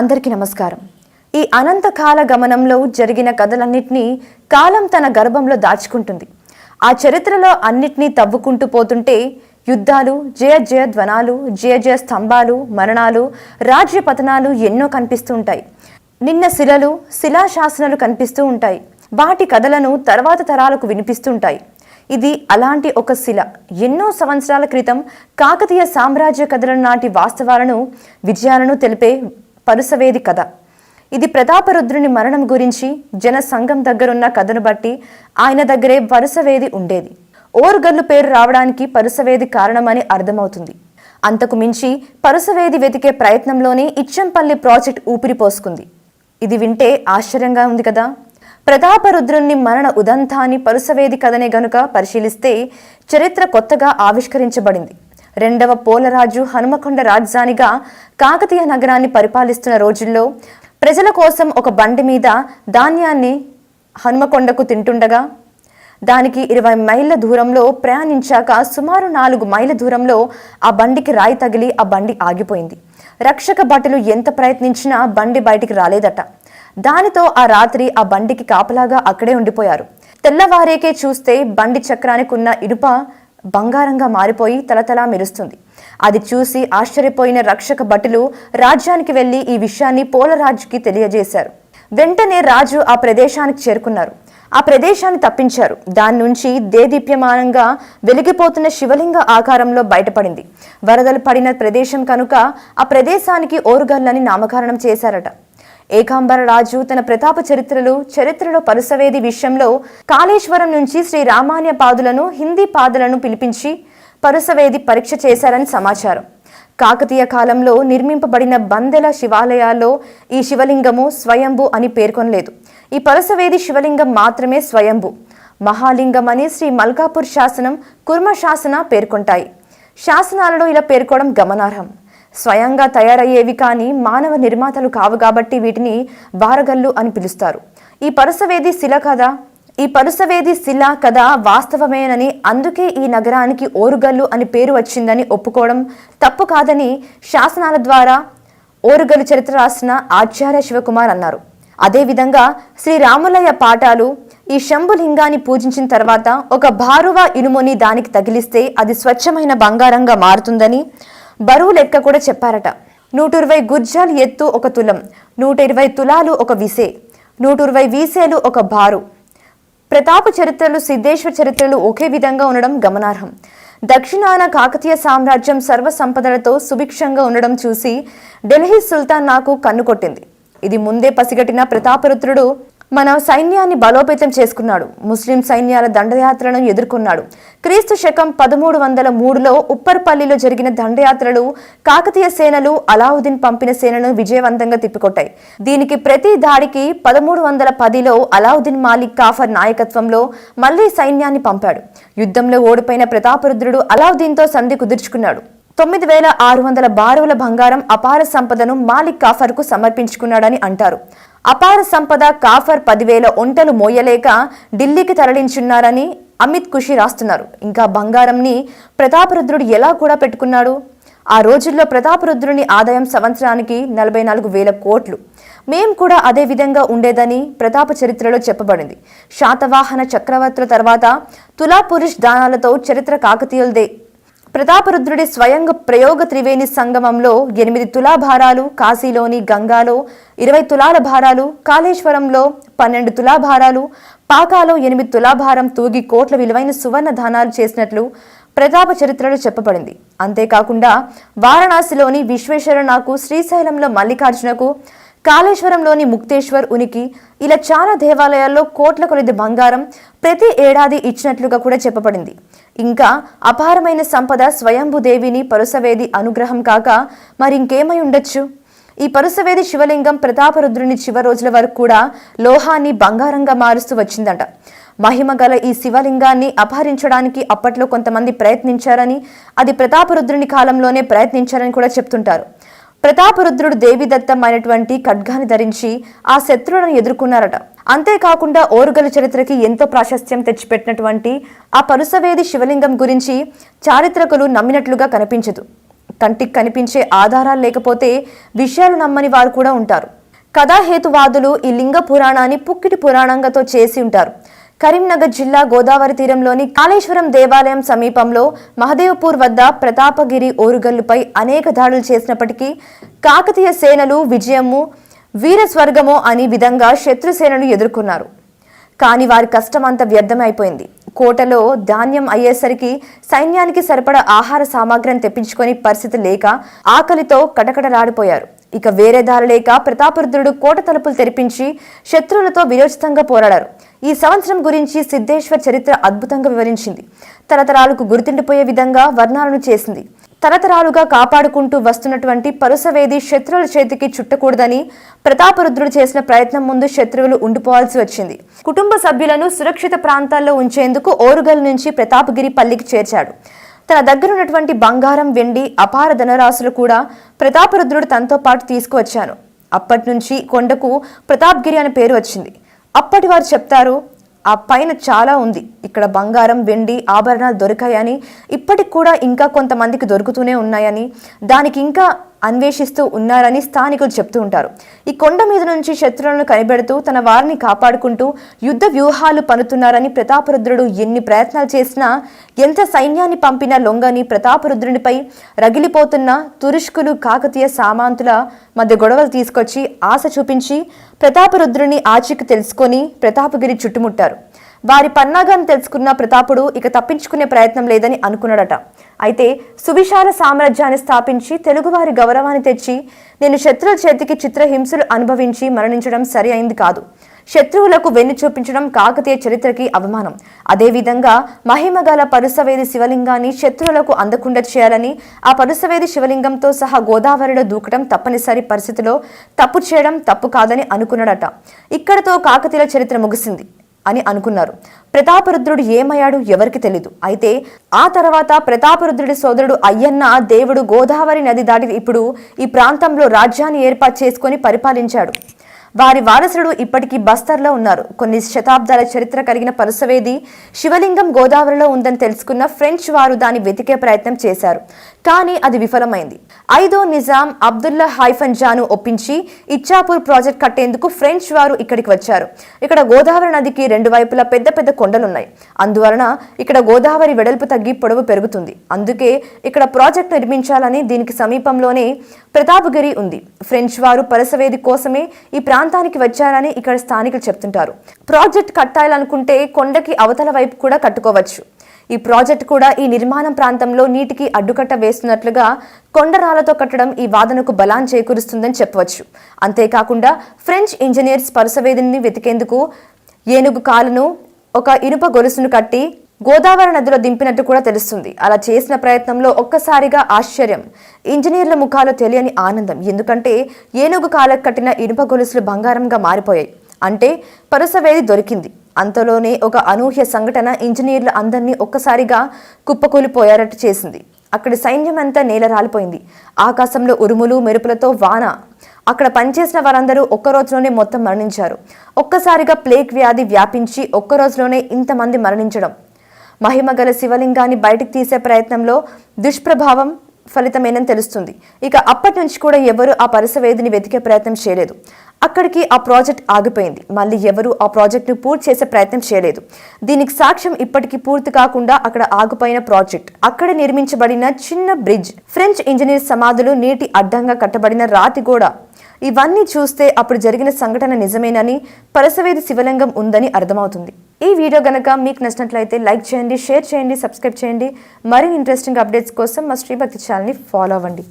అందరికీ నమస్కారం. ఈ అనంతకాల గమనంలో జరిగిన కథలన్నింటినీ కాలం తన గర్భంలో దాచుకుంటుంది. ఆ చరిత్రలో అన్నిటినీ తవ్వుకుంటూ పోతుంటే యుద్ధాలు జయ జయ ధ్వనాలు జయ జయ స్తంభాలు మరణాలు రాజ్య పతనాలు ఎన్నో కనిపిస్తూ ఉంటాయి. నిన్న శిలలు శిలాశాసనాలు కనిపిస్తూ ఉంటాయి. వాటి కథలను తర్వాత తరాలకు వినిపిస్తుంటాయి ఇది అలాంటి ఒక శిల. ఎన్నో సంవత్సరాల క్రితం కాకతీయ సామ్రాజ్య కథల నాటి వాస్తవాలను విజయాలను తెలిపే పరుసవేది కథ. ఇది ప్రతాపరుద్రుని మరణం గురించి జన సంఘం దగ్గరున్న కథను బట్టి ఆయన దగ్గరే పరుసవేది ఉండేది. ఓరుగల్లు పేరు రావడానికి పరుసవేది కారణమని అర్థమవుతుంది. అంతకు మించి పరుసవేది వెతికే ప్రయత్నంలోనే ఇచ్చంపల్లి ప్రాజెక్ట్ ఊపిరిపోసుకుంది ఇది వింటే ఆశ్చర్యంగా ఉంది కదా. ప్రతాపరుద్రుని మరణ ఉదంతాన్ని పరుసవేది కథనే గనుక పరిశీలిస్తే చరిత్ర కొత్తగా ఆవిష్కరించబడింది. రెండవ పోలరాజు హనుమకొండ రాజధానిగా కాకతీయ నగరాన్ని పరిపాలిస్తున్న రోజుల్లో ప్రజల కోసం ఒక బండి మీద ధాన్యాన్ని హనుమకొండకు తింటుండగా దానికి ఇరవై మైళ్ళ దూరంలో ప్రయాణించాక సుమారు నాలుగు మైళ్ళ దూరంలో ఆ బండికి రాయి తగిలి ఆ బండి ఆగిపోయింది. రక్షక భటులు ఎంత ప్రయత్నించినా బండి బయటికి రాలేదట. దానితో ఆ రాత్రి ఆ బండికి కాపలాగా అక్కడే ఉండిపోయారు. తెల్లవారేకే చూస్తే బండి చక్రానికి ఉన్న ఇనుప బంగారంగా మారిపోయి తలతలా మెరుస్తుంది. అది చూసి ఆశ్చర్యపోయిన రక్షక భటులు రాజ్యానికి వెళ్ళి ఈ విషయాన్ని పోలరాజుకి తెలియజేశారు. వెంటనే రాజు ఆ ప్రదేశానికి చేరుకున్నారు. ఆ ప్రదేశాన్ని తప్పించారు. దాని నుంచి దేదీప్యమానంగా వెలిగిపోతున్న శివలింగ ఆకారంలో బయటపడింది. వరదలు పడిన ప్రదేశం కనుక ఆ ప్రదేశానికి ఓరుగల్లని నామకరణం చేశారట. ఏకాంబర రాజు తన ప్రతాప చరిత్రలు చరిత్రలో పరుసవేది విషయంలో కాళేశ్వరం నుంచి శ్రీ రామాన్య పాదులను హిందీ పాదులను పిలిపించి పరుసవేది పరీక్ష చేశారని సమాచారం. కాకతీయ కాలంలో నిర్మింపబడిన బందెల శివాలయాల్లో ఈ శివలింగము స్వయంభు అని పేర్కొనలేదు. ఈ పరుసవేది శివలింగం మాత్రమే స్వయంభు. మహాలింగం అని శ్రీ మల్కాపూర్ శాసనం కుర్మ శాసన పేర్కొంటాయి. శాసనాలలో ఇలా పేర్కోవడం గమనార్హం. స్వయంగా తయారయ్యేవి కానీ మానవ నిర్మాతలు కావు కాబట్టి వీటిని వారగల్లు అని పిలుస్తారు. ఈ పరుసవేది శిల కథ ఈ పరుసవేది శిల కథ వాస్తవమేనని అందుకే ఈ నగరానికి ఓరుగల్లు అని పేరు వచ్చిందని ఒప్పుకోవడం తప్పు కాదని శాసనాల ద్వారా ఓరుగల్లు చరిత్ర రాసిన ఆచార్య శివకుమార్ అన్నారు. అదేవిధంగా శ్రీరాములయ్య పాఠాలు ఈ శంభులింగాన్ని పూజించిన తర్వాత ఒక భారువ ఇనుముని దానికి తగిలిస్తే అది స్వచ్ఛమైన బంగారంగా మారుతుందని బరువు లెక్క కూడా చెప్పారట. నూట ఇరవై గుర్జాలు ఎత్తు ఒక తులం నూట ఇరవై తులాలు ఒక విసే నూట ఇరవై వీసేలు ఒక బారు. ప్రతాప చరిత్రలు సిద్ధేశ్వర చరిత్రలు ఒకే విధంగా ఉండడం గమనార్హం. దక్షిణాన కాకతీయ సామ్రాజ్యం సర్వ సంపదలతో సుభిక్షంగా ఉండడం చూసి ఢిల్లీ సుల్తాన్ నాకు కన్ను కొట్టింది. ఇది ముందే పసిగట్టిన ప్రతాపరుద్రుడు మన సైన్యాన్ని బలోపేతం చేసుకున్నాడు. ముస్లిం సైన్యాల దండయాత్రను ఎదుర్కొన్నాడు. క్రీస్తు శకం పదమూడు వందల మూడులో ఉప్పర్పల్లిలో జరిగిన దండయాత్రలు కాకతీయ సేనలు అలావుద్దీన్ పంపిన సేనను విజయవంతంగా తిప్పికొట్టాయి. దీనికి ప్రతి దాడికి పదమూడు వందల పదిలో అలావుద్దీన్ మాలిక్ కాఫర్ నాయకత్వంలో మళ్ళీ సైన్యాన్ని పంపాడు. యుద్ధంలో ఓడిపోయిన ప్రతాపరుద్రుడు అలావుద్దీన్తో సంధి కుదుర్చుకున్నాడు. తొమ్మిది వేల ఆరు వందల బారువుల బంగారం అపార సంపదను మాలిక్ కాఫర్కు సమర్పించుకున్నాడని అంటారు. అపార సంపద కాఫర్ పదివేల ఒంటలు మోయలేక ఢిల్లీకి తరలించున్నారని అమిత్ ఖుషి రాస్తున్నారు. ఇంకా బంగారంని ప్రతాపరుద్రుడు ఎలా కూడా పెట్టుకున్నాడు? ఆ రోజుల్లో ప్రతాపరుద్రుని ఆదాయం సంవత్సరానికి నలభై నాలుగు వేల కోట్లు. మేం కూడా అదే విధంగా ఉండేదని ప్రతాప చరిత్రలో చెప్పబడింది. శాతవాహన చక్రవర్తుల తర్వాత తులాపురుష్ దానాలతో చరిత్ర కాకతీయులదే. ప్రతాపరుద్రుడి స్వయంగా ప్రయోగ త్రివేణి సంగమంలో ఎనిమిది తులాభారాలు కాశీలోని గంగాలో ఇరవై తులాల భారాలు కాళేశ్వరంలో పన్నెండు తులాభారాలు పాకాలో ఎనిమిది తులాభారం తూగి కోట్ల విలువైన సువర్ణ దానాలు చేసినట్లు ప్రతాప చరిత్రలో చెప్పబడింది. అంతేకాకుండా వారణాసిలోని విశ్వేశ్వర నాకు శ్రీశైలంలో మల్లికార్జునకు కాళేశ్వరంలోని ముక్తేశ్వర్ ఉనికి ఇలా చాలా దేవాలయాల్లో కోట్ల కొలది బంగారం ప్రతి ఏడాది ఇచ్చినట్లుగా కూడా చెప్పబడింది. ఇంకా అపారమైన సంపద స్వయంభుదేవిని పరుసవేది అనుగ్రహం కాక మరి ఇంకేమై ఉండొచ్చు? ఈ పరుసవేది శివలింగం ప్రతాపరుద్రుని చివరి రోజుల వరకు కూడా లోహాన్ని బంగారంగా మారుస్తూ వచ్చిందట. మహిమ గల ఈ శివలింగాన్ని అపహరించడానికి అప్పట్లో కొంతమంది ప్రయత్నించారని అది ప్రతాపరుద్రుని కాలంలోనే ప్రయత్నించారని కూడా చెప్తుంటారు. ప్రతాపరుద్రుడు దేవిదత్తమైనటువంటి ఖడ్గాని ధరించి ఆ శత్రువులను ఎదుర్కొన్నారట. అంతేకాకుండా ఓరుగల చరిత్రకి ఎంతో ప్రాశస్త్యం తెచ్చిపెట్టినటువంటి ఆ పరుసవేది శివలింగం గురించి చారిత్రకులు నమ్మినట్లుగా కనిపించదు. కంటికి కనిపించే ఆధారాలు లేకపోతే విషయాలు నమ్మని వారు కూడా ఉంటారు. కథాహేతువాదులు ఈ లింగ పురాణాన్ని పుక్కిటి పురాణంగతో చేసి ఉంటారు. కరీంనగర్ జిల్లా గోదావరి తీరంలోని కాళేశ్వరం దేవాలయం సమీపంలో మహదేవ్పూర్ వద్ద ప్రతాపగిరి ఓరుగల్లుపై అనేక దాడులు చేసినప్పటికీ కాకతీయ సేనలు విజయము వీరస్వర్గమో అని విధంగా శత్రుసేనలు ఎదుర్కొన్నారు. కానీ వారి కష్టం అంతా వ్యర్థమైపోయింది. కోటలో ధాన్యం అయ్యేసరికి సైన్యానికి సరిపడా ఆహార సామాగ్రిని తెప్పించుకొని పరిస్థితి లేక ఆకలితో కటకటలాడిపోయారు. ఇక వేరే దారి లేక ప్రతాపరుద్రుడు కోట తలుపులు తెరిపించి శత్రువులతో విరోచితంగా పోరాడారు. ఈ సంవత్సరం గురించి సిద్ధేశ్వర్ చరిత్ర అద్భుతంగా వివరించింది. తరతరాలకు గుర్తుండిపోయే విధంగా వర్ణాలను చేసింది. తరతరాలుగా కాపాడుకుంటూ వస్తున్నటువంటి పరుసవేది శత్రువుల చేతికి చుట్టకూడదని ప్రతాపరుద్రుడు చేసిన ప్రయత్నం ముందు శత్రువులు ఉండిపోవాల్సి వచ్చింది. కుటుంబ సభ్యులను సురక్షిత ప్రాంతాల్లో ఉంచేందుకు ఓరుగల్ నుంచి ప్రతాపగిరి పల్లికి చేర్చాడు. తన దగ్గర ఉన్నటువంటి బంగారం వెండి అపార ధనరాశులు కూడా ప్రతాపరుద్రుడు తనతో పాటు తీసుకువచ్చాను అప్పటి నుంచి కొండకు ప్రతాప్గిరి అనే పేరు వచ్చింది. అప్పటి వారు చెప్తారు ఆ పైన చాలా ఉంది. ఇక్కడ బంగారం వెండి ఆభరణాలు దొరికాయని. ఇప్పటికి కూడా ఇంకా కొంతమందికి దొరుకుతూనే ఉన్నాయని. దానికి ఇంకా అన్వేషిస్తూ ఉన్నారని స్థానికులు చెప్తూ ఉంటారు. ఈ కొండ మీద నుంచి శత్రువులను కనిపెడుతూ తన వారిని కాపాడుకుంటూ యుద్ధ వ్యూహాలు పనుతున్నారని ప్రతాపరుద్రుడు ఎన్ని ప్రయత్నాలు చేసినా ఎంత సైన్యాన్ని పంపినా లొంగని ప్రతాపరుద్రునిపై రగిలిపోతున్న తురుష్కులు కాకతీయ సామాంతుల మధ్య గొడవలు తీసుకొచ్చి ఆశ చూపించి ప్రతాపరుద్రుని ఆచికి తెలుసుకొని ప్రతాపగిరి చుట్టుముట్టారు. వారి పన్నాగాన్ని తెలుసుకున్న ప్రతాపుడు ఇక తప్పించుకునే ప్రయత్నం లేదని అనుకున్నాడట. అయితే సువిశాల సామ్రాజ్యాన్ని స్థాపించి తెలుగువారి గౌరవాన్ని తెచ్చి నేను శత్రువుల చేతికి చిత్రహింసలు అనుభవించి మరణించడం సరి అయింది కాదు. శత్రువులకు వెన్ను చూపించడం కాకతీయ చరిత్రకి అవమానం. అదేవిధంగా మహిమగల పరుసవేది శివలింగాన్ని శత్రువులకు అందకుండా చేయాలని ఆ పరుసవేది శివలింగంతో సహా గోదావరిలో దూకడం తప్పనిసరి పరిస్థితిలో తప్పు చేయడం తప్పు కాదని అనుకున్నాడట. ఇక్కడతో కాకతీయుల చరిత్ర ముగిసింది. అని అనుకున్నారు. ప్రతాపరుద్రుడు ఏమయ్యాడు ఎవరికి తెలీదు. అయితే ఆ తర్వాత ప్రతాపరుద్రుడి సోదరుడు అయ్యన్న దేవుడు గోదావరి నది దాటి ఇప్పుడు ఈ ప్రాంతంలో రాజ్యాన్ని ఏర్పాటు చేసుకొని పరిపాలించాడు. వారి వారసుడు ఇప్పటికీ బస్తర్లో ఉన్నారు. కొన్ని శతాబ్దాల చరిత్ర కలిగిన పరుసవేది శివలింగం గోదావరిలో ఉందని తెలుసుకున్న ఫ్రెంచ్ వారు దాన్ని వెతికే ప్రయత్నం చేశారు. కానీ అది విఫలమైంది. ఐదో నిజాం అబ్దుల్లా హైఫన్ జాను ఒప్పించి ఇచ్చాపూర్ ప్రాజెక్ట్ కట్టేందుకు ఫ్రెంచ్ వారు ఇక్కడికి వచ్చారు. ఇక్కడ గోదావరి నదికి రెండు వైపులా పెద్ద పెద్ద కొండలున్నాయి. అందువలన ఇక్కడ గోదావరి వెడల్పు తగ్గి పొడవు పెరుగుతుంది. అందుకే ఇక్కడ ప్రాజెక్ట్ నిర్మించాలని దీనికి సమీపంలోనే ప్రతాపగిరి ఉంది. ఫ్రెంచ్ వారు పరసవేది కోసమే ఈ ప్రాంతానికి వచ్చారని ఇక్కడ స్థానికులు చెప్తుంటారు. ప్రాజెక్ట్ కట్టాలనుకుంటే కొండకి అవతల వైపు కూడా కట్టుకోవచ్చు. ఈ ప్రాజెక్ట్ కూడా ఈ నిర్మాణం ప్రాంతంలో నీటికి అడ్డుకట్ట వేస్తున్నట్లుగా కొండరాలతో కట్టడం ఈ వాదనకు బలాన్ని చేకూరుస్తుందని చెప్పవచ్చు. అంతేకాకుండా ఫ్రెంచ్ ఇంజనీర్స్ స్పర్శవేదిని వెతికేందుకు ఏనుగు కాలును ఒక ఇనుప గొలుసును కట్టి గోదావరి నదిలో దింపినట్టు కూడా తెలుస్తుంది. అలా చేసిన ప్రయత్నంలో ఒక్కసారిగా ఆశ్చర్యం. ఇంజనీర్ల ముఖాలు తెలియని ఆనందం. ఎందుకంటే ఏనుగు కాలకు కట్టిన ఇనుప గొలుసులు బంగారంగా మారిపోయాయి. అంటే పరుసవేది దొరికింది. అంతలోనే ఒక అనూహ్య సంఘటన ఇంజనీర్లు అందరినీ ఒక్కసారిగా కుప్పకూలిపోయారట్టు చేసింది. అక్కడి సైన్యం అంతా నేల రాలిపోయింది. ఆకాశంలో ఉరుములు మెరుపులతో వాన. అక్కడ పనిచేసిన వారందరూ ఒక్క రోజులోనే మొత్తం మరణించారు. ఒక్కసారిగా ప్లేగ్ వ్యాధి వ్యాపించి ఒక్క రోజులోనే ఇంతమంది మరణించడం. మహిమగల శివలింగాన్ని బయటికి తీసే ప్రయత్నంలో దుష్ప్రభావం ఫలితమేనని తెలుస్తుంది. ఇక అప్పటి నుంచి కూడా ఎవరు ఆ పరిసవేదిని వెతికే ప్రయత్నం చేయలేదు. అక్కడికి ఆ ప్రాజెక్ట్ ఆగిపోయింది. మళ్ళీ ఎవరు ఆ ప్రాజెక్ట్ను పూర్తి చేసే ప్రయత్నం చేయలేదు. దీనికి సాక్ష్యం ఇప్పటికీ పూర్తి కాకుండా అక్కడ ఆగిపోయిన ప్రాజెక్ట్. అక్కడ నిర్మించబడిన చిన్న బ్రిడ్జ్. ఫ్రెంచ్ ఇంజనీర్ సమాధులు నీటి అడ్డంగా కట్టబడిన రాతి గోడ. ఇవన్నీ చూస్తే అప్పుడు జరిగిన సంఘటన నిజమేనని పరసవేది శివలింగం ఉందని అర్థమవుతుంది. ఈ వీడియో గనక మీకు నచ్చినట్లయితే లైక్ చేయండి షేర్ చేయండి సబ్స్క్రైబ్ చేయండి. మరిన్ని ఇంట్రెస్టింగ్ అప్డేట్స్ కోసం మా శ్రీభక్తి ఛానల్ని ఫాలో అవ్వండి.